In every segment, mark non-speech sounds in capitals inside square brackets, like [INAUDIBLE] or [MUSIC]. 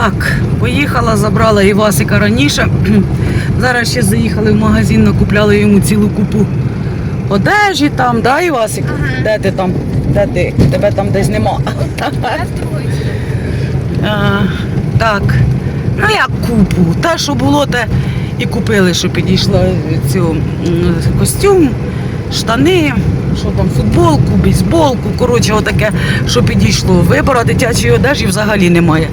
Так, поїхала, забрала Івасика раніше. [CLEARS THROAT] Зараз ще заїхали в магазин, накупляли йому цілу купу одежі там, да, Івасик? Ага. Де ти там? Де ти? Тебе там десь нема. [LAUGHS] А, так. Ну як купу. Те, що було, те і купили, що підійшло цю костюм, штани, що там, футболку, бейсболку. Коротше, отаке, що підійшло. Вибора дитячої одежі взагалі немає.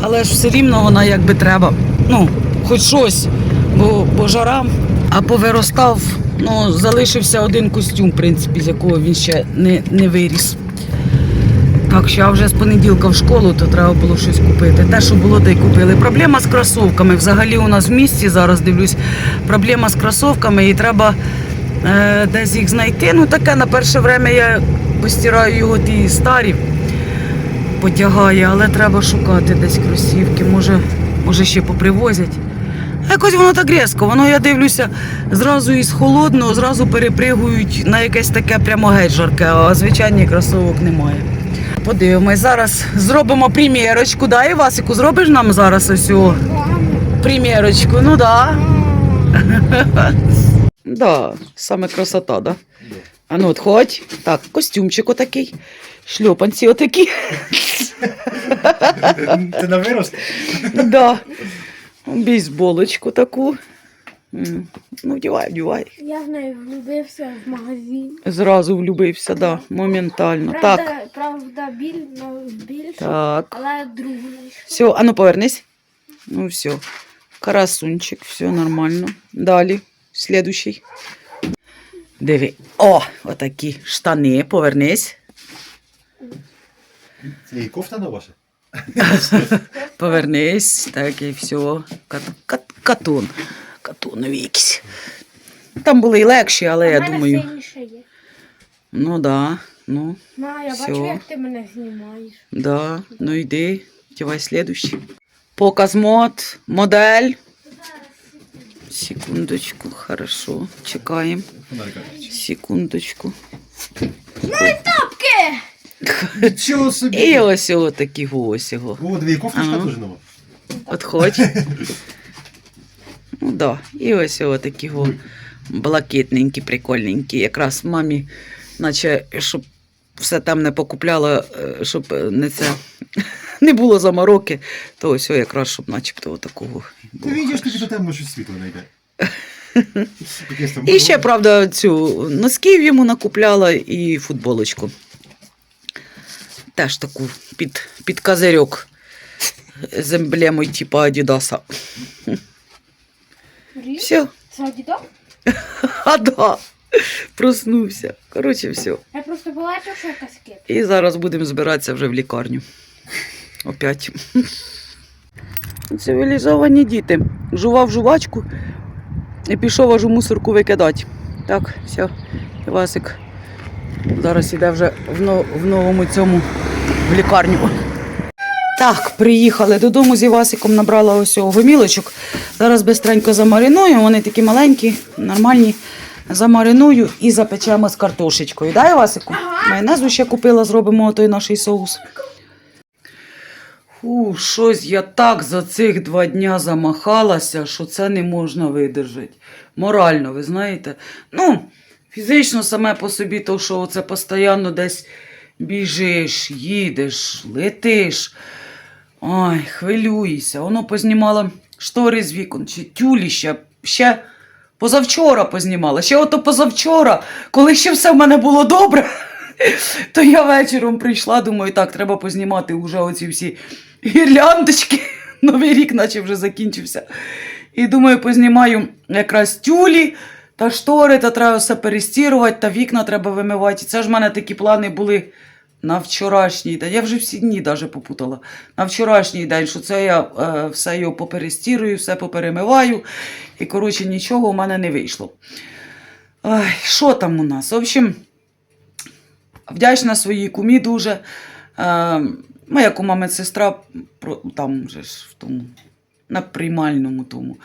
Але ж все рівно вона якби треба. Ну, хоч щось, бо, бо жара, а повиростав, ну, залишився один костюм, в принципі, з якого він ще не, не виріс. Так що я вже з понеділка в школу, то треба було щось купити. Те, що було, те й купили. Проблема з кросовками. Взагалі у нас в місті зараз дивлюсь. Проблема з кросовками і треба е, десь їх знайти. Ну таке на перше время я постираю його ті старі, потягає, але треба шукати десь кросівки. Може, може ще попривозять. А Якось воно так різко, воно я дивлюся, зразу із холодного, зразу перепригують на якесь таке прямо геть жарке, а звичайних кросовок немає. Подивимось, зараз зробимо примірочку. Да, Івасику, зробиш нам зараз ось цю примірочку? Ну да. [LAUGHS] Да, саме красота, да? А ну от ходь. Так, костюмчик отакий, шльопанці отакі. Ти на вирост? Да. Бейсболочку таку. М, Ну, вдівай, вдівай. Я в неї влюбився в магазин. Зразу влюбився, да, моментально. Правда, Так, правда, біль, ну, більше, так. але другу знайшов. Все, а ну повернись. Ну все. Красунчик, все нормально. Далі, слідущий. Диви. О, отакі штани, повернись. Це і кофта на ваша? [LAUGHS] Повернись. Так і все. Кат, кат, катун. Катунові якісь. Там були і легші, але я думаю. Ну да. Ну, На, я Всьо. бачу, як ти мене знімаєш. да. Ну йди. Давай слідущий. Показ мод, модель. Секундочку, хорошо. Чекаємо. Секундочку. Тапки! Нічого собі! І ось ось такі ось його. О, дві кофточка Ага. теж нова. Отходь. Ну да. І ось ось такі го блакитненькі, прикольненькі. Якраз мамі, наче, щоб все там не покупляла, е, щоб не це не було замороки, то ось якраз, щоб начебто отакого. Ти відеш, тобі до темно щось світло. [LAUGHS] Якесь І ще, правда, цю носків йому накупляла і футболочку. Теж таку під, під козирьок з емблемою типу Адідаса. Все. Це дідок? [LAUGHS] А да. Проснувся. Коротше, все. Я просто побачив, що кип. І зараз будемо збиратися вже в лікарню. Опять. Цивілізовані діти. Жував жувачку і пішов аж у мусорку викидати. Так, все, Івасик зараз іде вже в, но- в новому цьому в лікарню. Так, приїхали додому з Івасиком, набрала ось гомілочок. Зараз бистренько замариную, вони такі маленькі, нормальні. Замариную і запечемо з картошечкою. Да, Івасику? Майонезу ще купила, зробимо той наш соус. Фу, щось я так за цих два дня замахалася, що це не можна видержати. Морально, ви знаєте. Ну, фізично саме по собі, то що це постійно десь біжиш, їдеш, летиш. Ой, хвилююся. Воно познімала штори з вікон, чи тюлі ще, ще позавчора познімала. Ще ото позавчора, коли ще все в мене було добре, [LAUGHS] то я вечором прийшла, думаю, так, треба познімати вже оці всі гірляндочки. [LAUGHS] Новий рік, наче вже закінчився. І думаю, познімаю якраз тюлі та штори, та треба все перестірувати, та вікна треба вимивати. Це ж в мене такі плани були на вчорашній день. Я вже всі дні навіть попутала. На вчорашній день, що це я е, все його поперестірую, все поперемиваю. І, коротше, нічого у мене не вийшло. Ой, що там у нас? В общем, вдячна своїй кумі дуже. Е, моя кума медсестра про- там же ж в тому, на приймальному тому.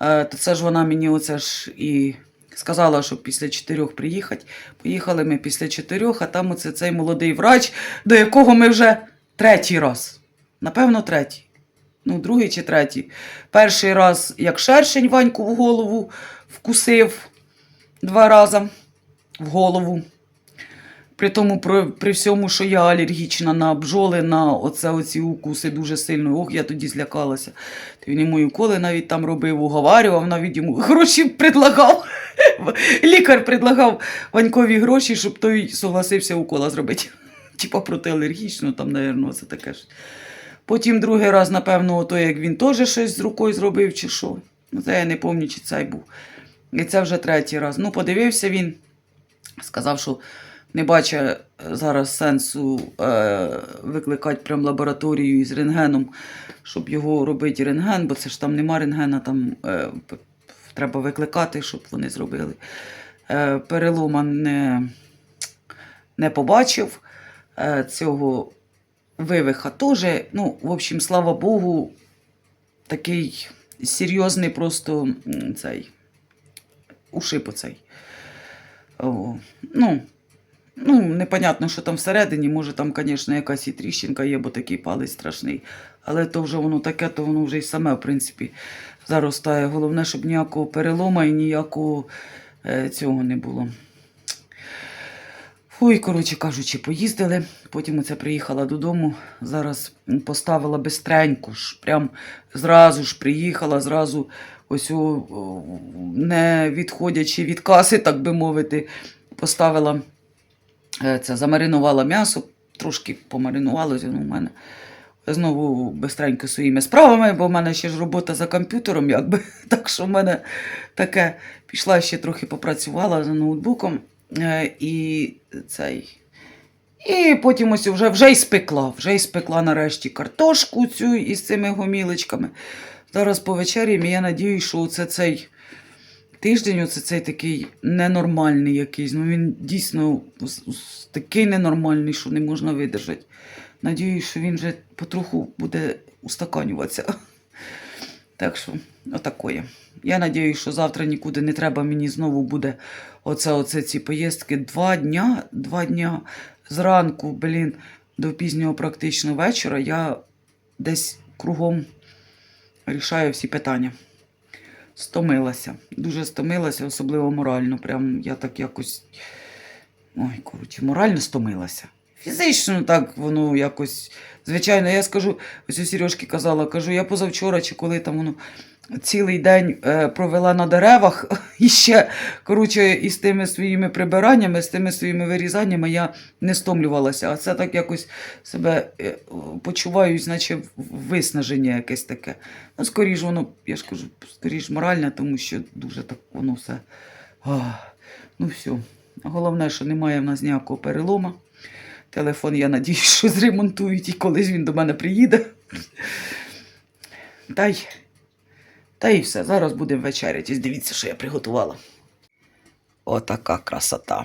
Е, то це ж вона мені оце ж і сказала, що після чотирьох приїхати. Поїхали ми після чотирьох, а там оце цей молодий врач, до якого ми вже третій раз. Напевно, третій. Ну, другий чи третій. Перший раз, як шершень Ваньку в голову вкусив два рази в голову. При тому, при, при всьому, що я алергічна на бджоли, на оце, оці укуси дуже сильно. Ох, я тоді злякалася. Він йому і уколи навіть там робив, уговарював, навіть йому гроші предлагав. [LAUGHS] Лікар предлагав Ванькові гроші, щоб той согласився укола зробити. [LAUGHS] Типа протиалергічно, там, напевно, це таке ж. Потім другий раз, напевно, ото, як він теж щось з рукою зробив, чи що. Це я не пам'ятаю, чи цей був. І це вже третій раз. Ну, подивився він, сказав, що не бачить зараз сенсу е, викликати прям лабораторію із рентгеном, щоб його робити рентген, бо це ж там нема рентгена, там е, треба викликати, щоб вони зробили. Е, перелома не, не побачив. Е, цього вивиха теж. Ну, в общем, слава Богу, такий серйозний просто цей ушиб оцей. О, ну, ну, непонятно, що там всередині. Може, там, звісно, якась і тріщинка є, бо такий палець страшний. Але то вже воно таке, то воно вже й саме, в принципі, заростає. Головне, щоб ніякого перелома і ніякого е, цього не було. Ой, коротше кажучи, поїздили. Потім оце приїхала додому. Зараз поставила бистренько ж. Прям зразу ж приїхала, зразу ось о, не відходячи від каси, так би мовити, поставила це, замаринувала м'ясо, трошки помаринувалося ну, мене. Знову бистренько своїми справами, бо в мене ще ж робота за комп'ютером, якби. [LAUGHS] Так що в мене таке пішла ще трохи попрацювала за ноутбуком. Е, і цей. І потім ось вже, вже й спекла. Вже й спекла нарешті картошку цю із цими гомілочками. Зараз по вечері я надію, що це цей тиждень, оце цей такий ненормальний якийсь. Ну він дійсно такий ненормальний, що не можна видержати. Надіюсь, що він вже потроху буде устаканюватися. [LAUGHS] Так що, отакоє. Я надіюсь, що завтра нікуди не треба мені знову буде оце, оце ці поїздки. Два дня, два дня зранку, блін, до пізнього практично вечора я десь кругом рішаю всі питання. Стомилася. Дуже стомилася, особливо морально. Прям я так якось. Ой, коротше, морально стомилася. Фізично так воно якось. Звичайно, я скажу, ось у Сережки казала, кажу, я позавчора чи коли там воно цілий день е, провела на деревах, [LAUGHS] і ще, коротше, із тими своїми прибираннями, з тими своїми вирізаннями я не стомлювалася. А це так якось себе е, почуваюсь, наче виснаження якесь таке. Ну, скоріш воно, я ж кажу, скоріш моральне, тому що дуже так воно все. Ах, ну все. Головне, що немає в нас ніякого перелома. Телефон, я надіюсь, що зремонтують і колись він до мене приїде. Та та й все. Зараз будемо вечеряти. Дивіться, що я приготувала. Отака красота.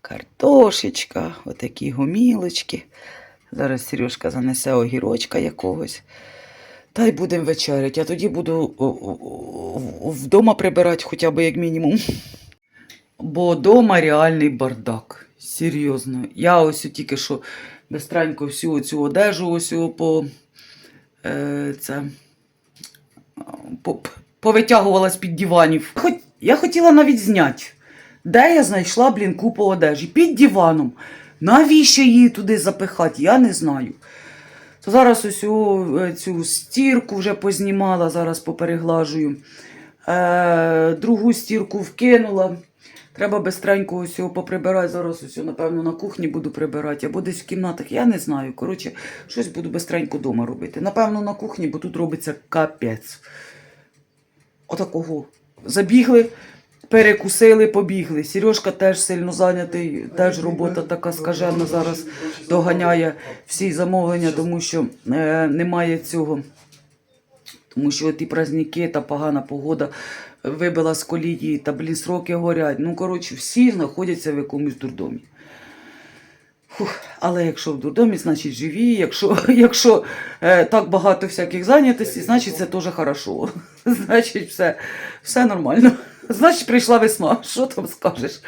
Картошечка, отакі гомілочки. Зараз Сережка занесе огірочка якогось. Та й будемо вечеряти. Я тоді буду вдома прибирати хоча б як мінімум. Бо вдома реальний бардак. Серйозно. Я ось тільки що бистренько всю цю одежу ось по, е, це, по, повитягувала з-під диванів. Хоч, я хотіла навіть зняти, де я знайшла, блін, купу одежі. Під диваном. Навіщо її туди запихати, я не знаю. То зараз ось е, цю стірку вже познімала, зараз попереглажую. Е, другу стірку вкинула. Треба бистренько ось його поприбирати. Зараз ось, напевно, на кухні буду прибирати, або десь в кімнатах. Я не знаю. Коротше, щось буду бистренько вдома робити. Напевно, на кухні, бо тут робиться капець. Отакого. Забігли, перекусили, побігли. Сережка теж сильно зайнятий, теж робота така скажена зараз доганяє всі замовлення, тому що е, немає цього. Тому що ті праздники та погана погода вибила з колії, та блін, сроки горять. Ну, коротше, всі знаходяться в якомусь дурдомі. Фух, але якщо в дурдомі, значить живі. Якщо, [LAUGHS] якщо е, так багато всяких зайнятостей, значить це теж хорошо. [LAUGHS] Значить, все, все нормально. [LAUGHS] Значить, прийшла весна. Що там скажеш?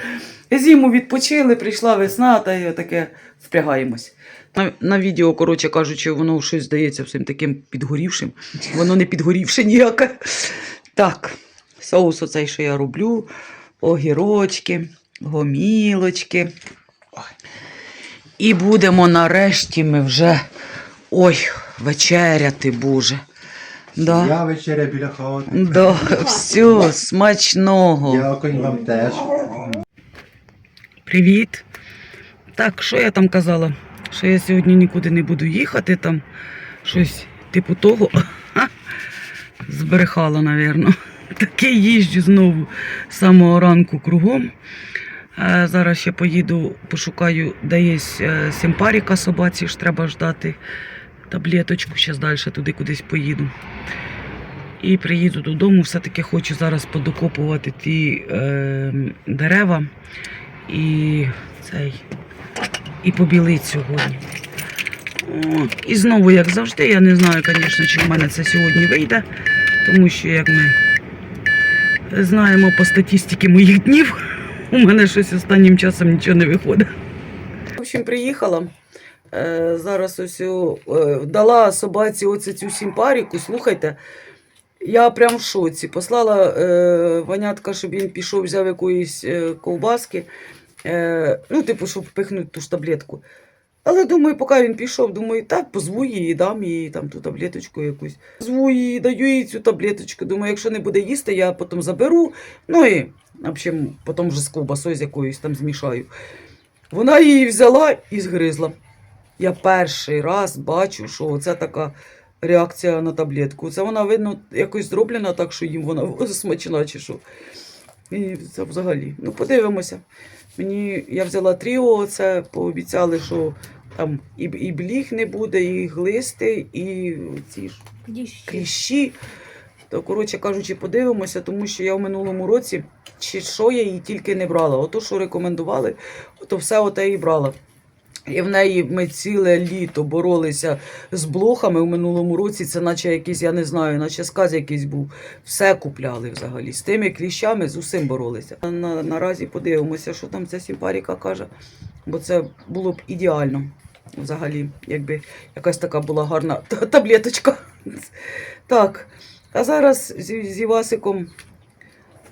Зиму відпочили, прийшла весна, та й таке впрягаємось. На, на відео, коротше кажучи, воно щось здається всім таким підгорівшим. Воно не підгорівше ніяке. Так, соус оцей, що я роблю, огірочки, гомілочки. І будемо нарешті ми вже ой, вечеряти, Боже. Да. Я вечеря біля хати. Да, все, смачного. Дякую вам теж. Привіт. Так, що я там казала? Що я сьогодні нікуди не буду їхати, там щось типу того. Ха, [LAUGHS] Збрехала, напевно. Таке їжджу знову з самого ранку кругом. Зараз ще поїду, пошукаю, де є е, симпаріка собаці, ж треба ждати таблеточку, зараз далі туди кудись поїду. І приїду додому, все-таки хочу зараз подокопувати ті е, дерева і цей і побілить сьогодні. О, і знову, як завжди, я не знаю, звісно, чи в мене це сьогодні вийде, тому що, як ми знаємо по статистиці моїх днів, у мене щось останнім часом нічого не виходить. В общем, приїхала. Е, зараз ось е, дала собаці оце цю сімпаріку. Слухайте, я прям в шоці. Послала е, Ванятка, щоб він пішов, взяв якоїсь е, ковбаски. Е, ну, типу, щоб впихнути ту ж таблетку. Але думаю, поки він пішов, думаю, так, позву її, дам їй там ту таблеточку якусь. Зву її, даю їй цю таблеточку. Думаю, якщо не буде їсти, я потім заберу. Ну і, в общем, потім вже з ковбасою з якоюсь там змішаю. Вона її взяла і згризла. Я перший раз бачу, що це така реакція на таблетку. Це вона, видно, якось зроблена так, що їм вона [LAUGHS] смачна чи що. І це взагалі. Ну, подивимося. Мені я взяла тріо, це пообіцяли, що там і, і бліг не буде, і глисти, і ці ж кліщі. То, коротше кажучи, подивимося, тому що я в минулому році, чи що я її тільки не брала. Ото, що рекомендували, то все оте і брала. І в неї ми ціле літо боролися з блохами в минулому році. Це наче якийсь, я не знаю, наче сказ якийсь був. Все купляли взагалі. З тими кліщами з усім боролися. На, наразі подивимося, що там ця сімпаріка каже, бо це було б ідеально. Взагалі, якби якась така була гарна таблеточка. Так. А зараз з Івасиком,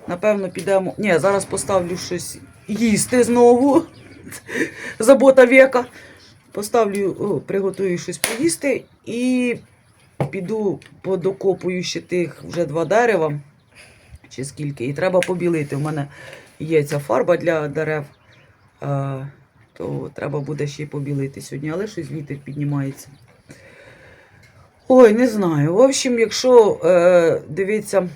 напевно, підемо. Ні, зараз поставлю щось їсти знову. [LAUGHS] Забота віка. Поставлю, приготую щось поїсти і піду подокопую ще тих вже два дерева. Чи скільки. І треба побілити. У мене є ця фарба для дерев. А, то треба буде ще й побілити сьогодні, але щось вітер піднімається. Ой, не знаю. В общем, якщо е, дивіться,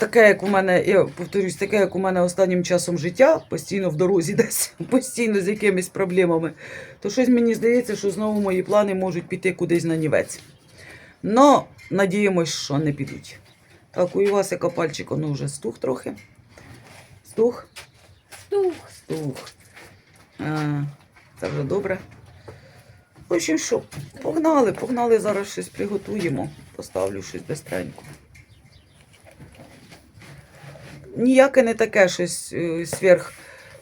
таке, як у мене, я повторюсь, таке, як у мене останнім часом життя, постійно в дорозі [LAUGHS] десь, постійно з якимись проблемами, то щось мені здається, що знову мої плани можуть піти кудись на нівець. Но надіємось, що не підуть. Так, у Івасика пальчик воно вже стух трохи. Стух, Стух. стух. А, це вже добре. Общем, що, погнали, погнали, зараз щось приготуємо. Поставлю щось бистренько. Ніяке не таке щось е, сверх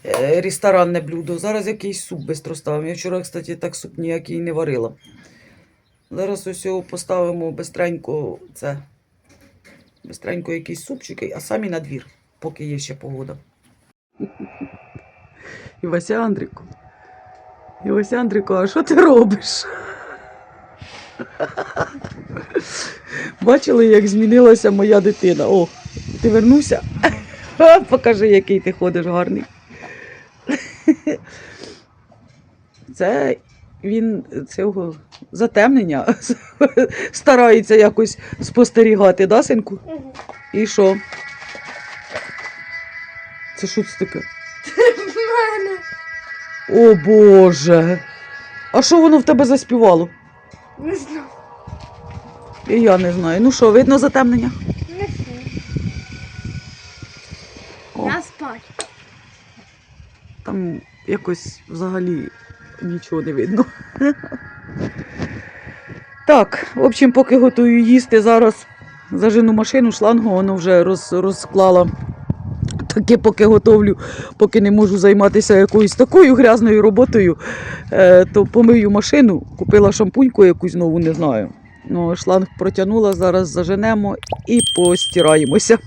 е, ресторанне блюдо. Зараз якийсь суп бистро ставимо. Я вчора, кстати, так суп ніякий не варила. Зараз ось його поставимо бистренько це. Бистренько якийсь супчик, а самі на двір, поки є ще погода. І Вася Андріку. І Вася Андріку, а що ти робиш? Бачили, як змінилася моя дитина. О, ти вернувся? Покажи, який ти ходиш гарний. Це він цього затемнення [LAUGHS] старається якось спостерігати, да, синку? Угу. І що? Це що це таке? О Боже. А що воно в тебе заспівало? Не знаю. І я не знаю. Ну що, видно затемнення? Не знаю. О, спать. там якось взагалі нічого не видно. Так, в общем, поки готую їсти, зараз зажену машину, шлангу, воно вже роз, розклала таки поки готовлю, поки не можу займатися якоюсь такою грязною роботою, е, то помию машину, купила шампуньку якусь нову, не знаю. Ну, шланг протягнула, зараз заженемо і постираємося.